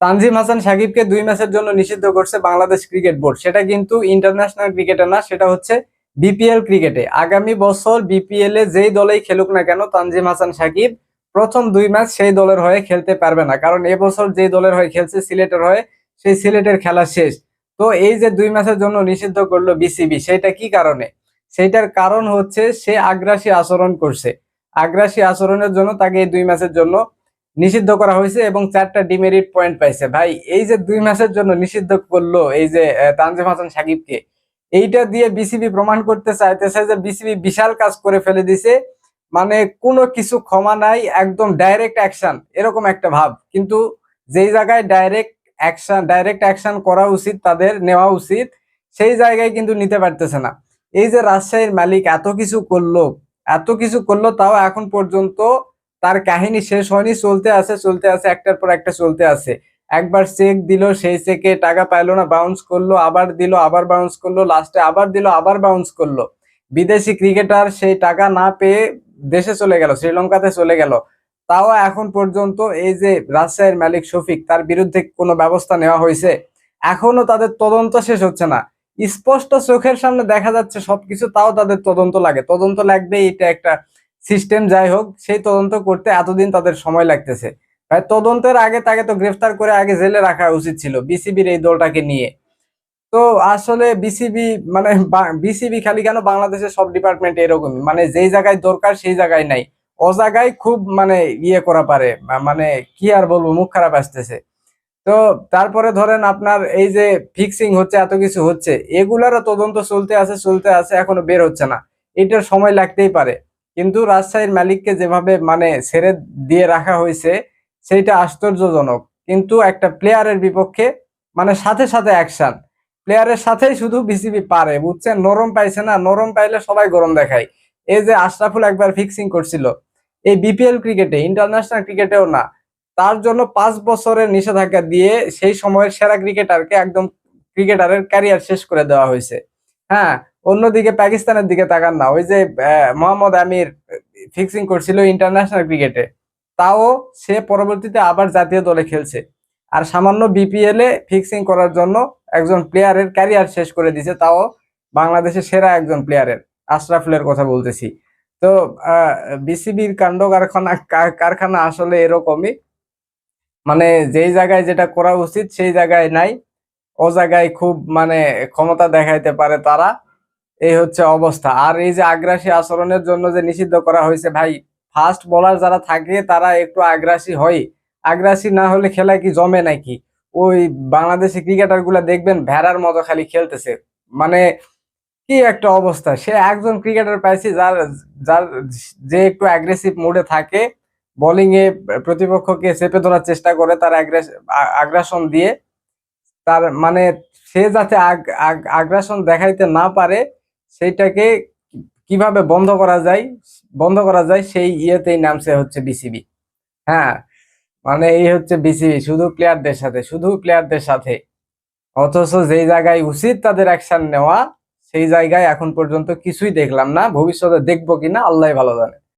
তানজিম হাসান সাকিবকে দুই ম্যাচের জন্য নিষিদ্ধ করছে বাংলাদেশ ক্রিকেট বোর্ড। সেটা কিন্তু ইন্টারন্যাশনাল ক্রিকেটে না, সেটা হচ্ছে বিপিএল ক্রিকেটে। আগামী বছর বিপিএল এ যেই দলেই খেলুক না কেন, তানজিম হাসান সাকিব প্রথম দুই ম্যাচ সেই দলের হয়ে খেলতে পারবে না। কারণ এবছর যেই দলের হয়ে খেলছে সিলেটের হয়ে, সেই সিলেটের খেলা শেষ। তো এই যে দুই ম্যাচের জন্য নিষিদ্ধ করল বিসিবি, সেটা কি কারণে? সেইটার কারণ হচ্ছে সে আগ্রাসী আচরণ করছে। আগ্রাসী আচরণের জন্য তাকে এই দুই ম্যাচের জন্য নিষিদ্ধ করা হয়েছে এবং চারটা ডিমেরিট পয়েন্ট পাইছে। ভাই, এই যে দুই ম্যাচের জন্য নিষিদ্ধ করল এই যে তানজিম হাসান সাকিবকে, এইটা দিয়ে বিসিবি প্রমাণ করতে চাইতেছে যে বিসিবি বিশাল কাজ করে ফেলে দিছে। মানে কোনো কিছু ক্ষমা নাই, একদম ডাইরেক্ট অ্যাকশন এরকম একটা ভাব। কিন্তু যেই জায়গায় ডাইরেক্ট অ্যাকশন ডাইরেক্ট অ্যাকশন করা উচিত, তাদের নেওয়া উচিত, সেই জায়গায় কিন্তু নিতে পারতেছে না। এই যে রাজশাহীর মালিক এত কিছু করল, এত কিছু করল, তাও এখন পর্যন্ত তার কাহিনী শেষ হয়নি, চলতে আছে চলতে আছে, একটার পর একটা চলতে আছে। একবার চেক দিল, সেই চেকে টাকা পাইলো না বাউন্স করল, আবার দিল, আবার বাউন্স করল লাস্টে আবার দিল, আবার বাউন্স করল। বিদেশি ক্রিকেটার সেই টাকা না পেয়ে দেশে চলে গেল, শ্রীলঙ্কাতে চলে গেল। তাও এখন পর্যন্ত এই যে রাজশাহীর মালিক শফিক, তার বিরুদ্ধে কোনো ব্যবস্থা নেওয়া হয়েছে, এখনও তাদের তদন্ত শেষ হচ্ছে না। স্পষ্ট চোখের সামনে দেখা যাচ্ছে সবকিছু, তাও তাদের তদন্ত লাগে। তদন্ত লাগবে, এটা একটা সিস্টেম যাই হোক, সেই তদন্ত করতে এতদিন তাদের সময় লাগতেছে। তদন্তের আগে তাকে তো গ্রেফতার করে আগে জেলে রাখা উচিত ছিল বিসিবির এই দলটাকে নিয়ে। তো আসলে বিসিবি মানে বিসিবি খালি কেন বাংলাদেশের সব ডিপার্টমেন্ট এরকমই? মানে যেই জায়গায় দরকার সেই জায়গায় নাই। ও জায়গায় খুব মানে ইয়ে করা পারে মানে কি আর বলব, মুখ খারাপ আসতেছে। তো তারপরে ধরেন আপনার এই যে ফিক্সিং হচ্ছে, এত কিছু হচ্ছে, এগুলারও তদন্ত চলতে আছে চলতে আছে, এখনও বের হচ্ছে না। এটার সময় লাগতেই পারে। কিন্তু রাজশাহীর মালিককে যেভাবে মানে ছেড়ে দিয়ে রাখা হয়েছে, সেইটা আশ্চর্যজনক। কিন্তু একটা প্লেয়ারের বিপক্ষে মানে সাথে সাথে অ্যাকশন প্লেয়ারের সাথেই শুধু বিসিবি পারে, বুঝছেন? নরম পাইছে না, নরম পাইলে সবাই গরম দেখায়। এই যে আশরাফুল একবার ফিক্সিং করছিল। এই বিপিএল ক্রিকেটে ইন্টারন্যাশনাল ক্রিকেটেও না। তার জন্য পাঁচ বছরের নিষেধাজ্ঞা দিয়ে সেই সময়ের সেরা ক্রিকেটারকে একদম ক্রিকেটারের ক্যারিয়ার শেষ করে দেওয়া হয়েছে। হ্যাঁ অন্যদিকে পাকিস্তানের দিকে তাকান না। ওই যে মোহাম্মদ আমির ফিক্সিং করছিল ইন্টারন্যাশনাল ক্রিকেটে তাও সে পরবর্তীতে আবার জাতীয় দলে খেলছে। আর সামান্য বিপিএল এ ফিক্সিং করার জন্য একজন প্লেয়ারের ক্যারিয়ার শেষ করে দিছে তাও বাংলাদেশের সেরা একজন প্লেয়ারের আশরাফুলের কথা বলতেছি। তো বিসিবির কাণ্ড কারখানা কারখানা আসলে এরকমই। মানে যেই জায়গায় যেটা করা উচিত, সেই জায়গায় নাই। ও জায়গায় খুব মানে ক্ষমতা দেখাইতে পারে তারা। এই হচ্ছে অবস্থা। আর এই যে আগ্রাসী আচরণের জন্য যে নিষিদ্ধ করা হয়েছে, ভাই ফাস্ট বোলার যারা থাকে, তারা একটু আগ্রাসী হয়। আগ্রাসী না হলে খেলা কি জমে নাকি? ওই বাংলাদেশি ক্রিকেটারগুলা দেখবেন, ভেড়ার মতো খালি খেলতেছে। মানে কি একটা অবস্থা। সে একজন ক্রিকেটার পাইছি যার যার যে একটু অ্যাগ্রেসিভ মোডে থাকে বোলিং এ প্রতিপক্ষকে চেপে ধরার চেষ্টা করে তার আগ্রাসন দিয়ে। তার মানে সে যাতে আগ- আগ- আগ্রাসন দেখাইতে না পারে সেইটাকে কীভাবে বন্ধ করা যায়, বন্ধ করা যায় সেই ইয়েতেই নামছে হচ্ছে বিসিবি হ্যাঁ মানে এই হচ্ছে বিসিবি শুধু প্লেয়ারদের সাথে, শুধু প্লেয়ারদের সাথে। অথচ যেই জায়গায় উচিত তাদের অ্যাকশন নেওয়া, সেই জায়গায় এখন পর্যন্ত কিছুই দেখলাম না। ভবিষ্যতে দেখব কিনা আল্লাহ ভালো জানে।